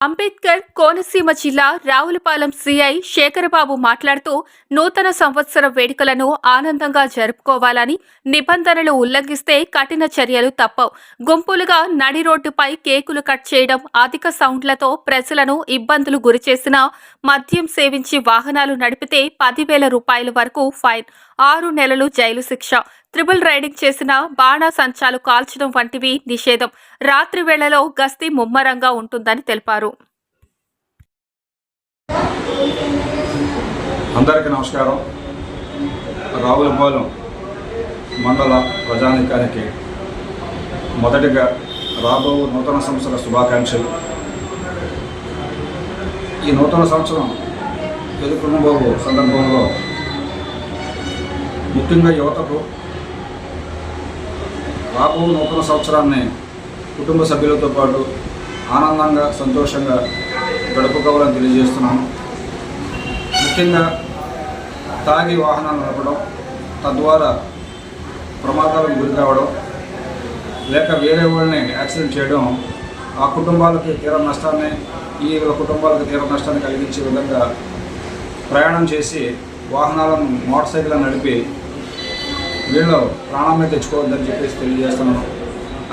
అంబేద్కర్ కోనసీమ జిల్లా రావులపాలెం సిఐ శేఖరబాబు మాట్లాడుతూ నూతన సంవత్సర వేడుకలను ఆనందంగా జరుపుకోవాలని నిబంధనలు ఉల్లంఘిస్తే కఠిన చర్యలు తప్పవు. గుంపులుగా నడి రోడ్డుపై కేకులు కట్ చేయడం అధిక సౌండ్లతో ప్రజలను ఇబ్బందులు గురిచేసిన మద్యం సేవించి వాహనాలు నడిపితే పదివేల రూపాయల వరకు ఫైన్. ఆరు నెలలు జైలు శిక్ష. త్రిబుల్ రైడింగ్ చేసిన బాణా సంచాలు కాల్చడం వంటివి నిషేధం. రాత్రి వేళలో గస్తీ ముమ్మరంగా ఉంటుందని తెలిపారు. అందరికీ నమస్కారం. రావులపాలెం మండల ప్రజానికానికి మొదటిగా రాబో నూతన సంవత్సర శుభాకాంక్షలు. ఈ నూతన సంవత్సరం ఎదుర్కొనబోవు సందర్భంలో ముఖ్యంగా యువతకు రాబో నూతన సంవత్సరాన్ని కుటుంబ సభ్యులతో పాటు ఆనందంగా సంతోషంగా గడుపుకోవాలని తెలియజేస్తున్నాను. ముఖ్యంగా తాగి వాహనాలు నడపడం తద్వారా ప్రమాదాలకు గురి కావడం లేక వేరే వాళ్ళని యాక్సిడెంట్ చేయడం ఆ కుటుంబాలకి తీవ్ర నష్టాన్ని ఈ కుటుంబాలకు తీవ్ర నష్టాన్ని కలిగించే విధంగా ప్రయాణం చేసి వాహనాలను మోటార్ సైకిల్ నడిపి వీళ్ళు ప్రాణాన్ని తెచ్చుకోవద్దని చెప్పేసి తెలియజేస్తున్నాను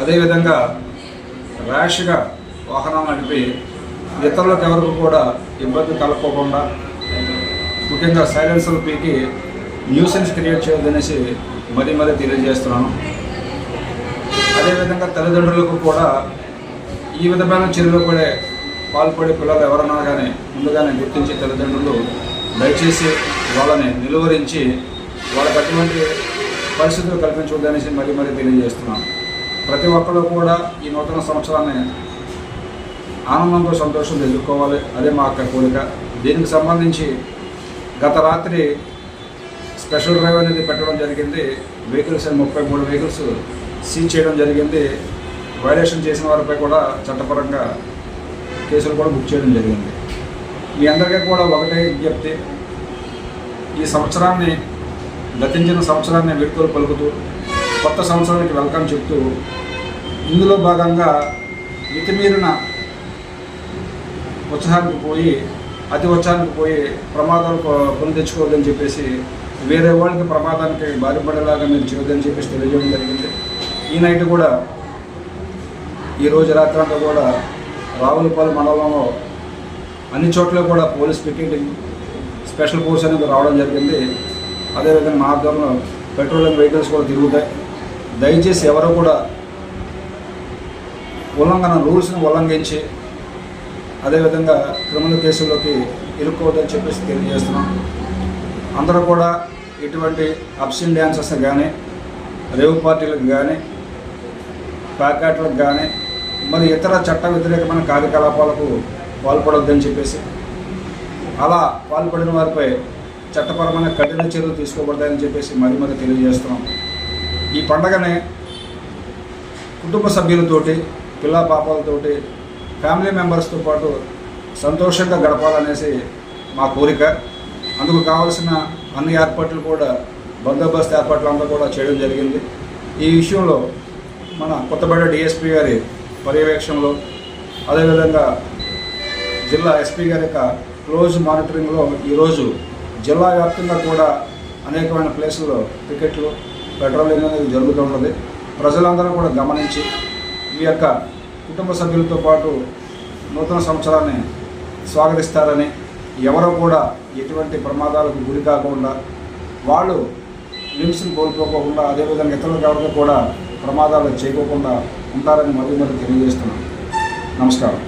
అదేవిధంగా ర్యాష్గా వాహనాలు నడిపి ఇతరులకు ఎవరికి కూడా ఇబ్బంది కలగకుండా ముఖ్యంగా సైలెన్సర్ పీకి న్యూసెన్స్ క్రియేట్ చేయొద్దనేసి మరీ మరీ తెలియజేస్తున్నాను. అదేవిధంగా తల్లిదండ్రులకు కూడా ఈ విధమైన చర్యలు కూడా పాల్పడే పిల్లలు ఎవరన్నా కానీ ముందుగానే గుర్తించి తల్లిదండ్రులు దయచేసి వాళ్ళని నిలువరించి వాళ్ళకి అటువంటి పరిస్థితులు కల్పించవద్దనేసి మరీ మరీ తెలియజేస్తున్నాను ప్రతి ఒక్కరూ కూడా ఈ నూతన సంవత్సరాన్ని ఆనందంతో సంతోషంతో ఎదుర్కోవాలి. అదే మా యొక్క కోరిక. దీనికి సంబంధించి గత రాత్రి స్పెషల్ డ్రైవ్ అనేది పెట్టడం జరిగింది. వెహికల్స్ ముప్పై మూడు వెహికల్స్ సీజ్ చేయడం జరిగింది. వైలేషన్ చేసిన వారిపై కూడా చట్టపరంగా కేసులు కూడా బుక్ చేయడం జరిగింది. మీ అందరికీ కూడా ఒకటే విజ్ఞప్తి. ఈ సంవత్సరాన్ని గతించిన సంవత్సరాన్ని వేడుకలు పలుకుతూ కొత్త సంవత్సరానికి వెల్కమ్ చెప్తూ ఇందులో భాగంగా మితిమీరిన ఉత్సాహానికి పోయి అతి ఉత్సాహానికి పోయి ప్రమాదాలు పని కొని తెచ్చుకోవద్దని చెప్పేసి వేరే వాళ్ళకి ప్రమాదానికి బాధపడేలాగా మీరు చేయొద్దని చెప్పేసి తెలియజేయడం జరిగింది. ఈ నైట్ కూడా ఈ రోజు రాత్రి అంతా కూడా రావులపాలెం మండలంలో అన్ని చోట్ల కూడా పోలీస్ పికెటింగ్ స్పెషల్ ఫోర్స్ అనేది రావడం జరిగింది. అదేవిధంగా మా పెట్రోలియం వెహికల్స్ కూడా తిరుగుతాయి. దయచేసి ఎవరు కూడా ఉల్లంఘన రూల్స్ని ఉల్లంఘించి అదేవిధంగా క్రిమినల్ కేసుల్లోకి ఇరుక్కోవద్దని చెప్పేసి తెలియజేస్తున్నాం. అందరూ కూడా ఇటువంటి అప్సిన్ డ్యాన్సెస్ కానీ రేవు పార్టీలకు కానీ ప్యాకెట్లకు కానీ మరి ఇతర చట్ట వ్యతిరేకమైన కార్యకలాపాలకు పాల్పడొద్దని చెప్పేసి అలా పాల్పడిన వారిపై చట్టపరమైన కఠిన చర్యలు తీసుకోబడతాయని చెప్పేసి మరి మరి తెలియజేస్తున్నాం. ఈ పండగని కుటుంబ సభ్యులతోటి పిల్ల పాపాలతోటి ఫ్యామిలీ మెంబర్స్తో పాటు సంతోషంగా గడపాలనేసి మా కోరిక. అందుకు కావాల్సిన అన్ని ఏర్పాట్లు కూడా బందోబస్తు ఏర్పాట్లు అంతా కూడా చేయడం జరిగింది. ఈ విషయంలో మన కొత్తపేట డిఎస్పీ గారి పర్యవేక్షణలో అదేవిధంగా జిల్లా ఎస్పీ గారి యొక్క క్లోజ్ మానిటరింగ్లో ఈరోజు జిల్లా వ్యాప్తంగా కూడా అనేకమైన ప్లేసుల్లో క్రికెట్లు పెట్రోలింగ్ అనేది జరుగుతూ ఉన్నది ప్రజలందరూ కూడా గమనించి మీ యొక్క కుటుంబ సభ్యులతో పాటు నూతన సంవత్సరాన్ని స్వాగతిస్తారని ఎవరో కూడా ఎటువంటి ప్రమాదాలకు గురి కాకుండా వాళ్ళు లిమ్స్ని కోల్పోకుండా అదేవిధంగా ఇతరులకు ఎవరికి కూడా ప్రమాదాలు చేయకోకుండా ఉంటారని మరీ మరి తెలియజేస్తున్నాను. నమస్కారం.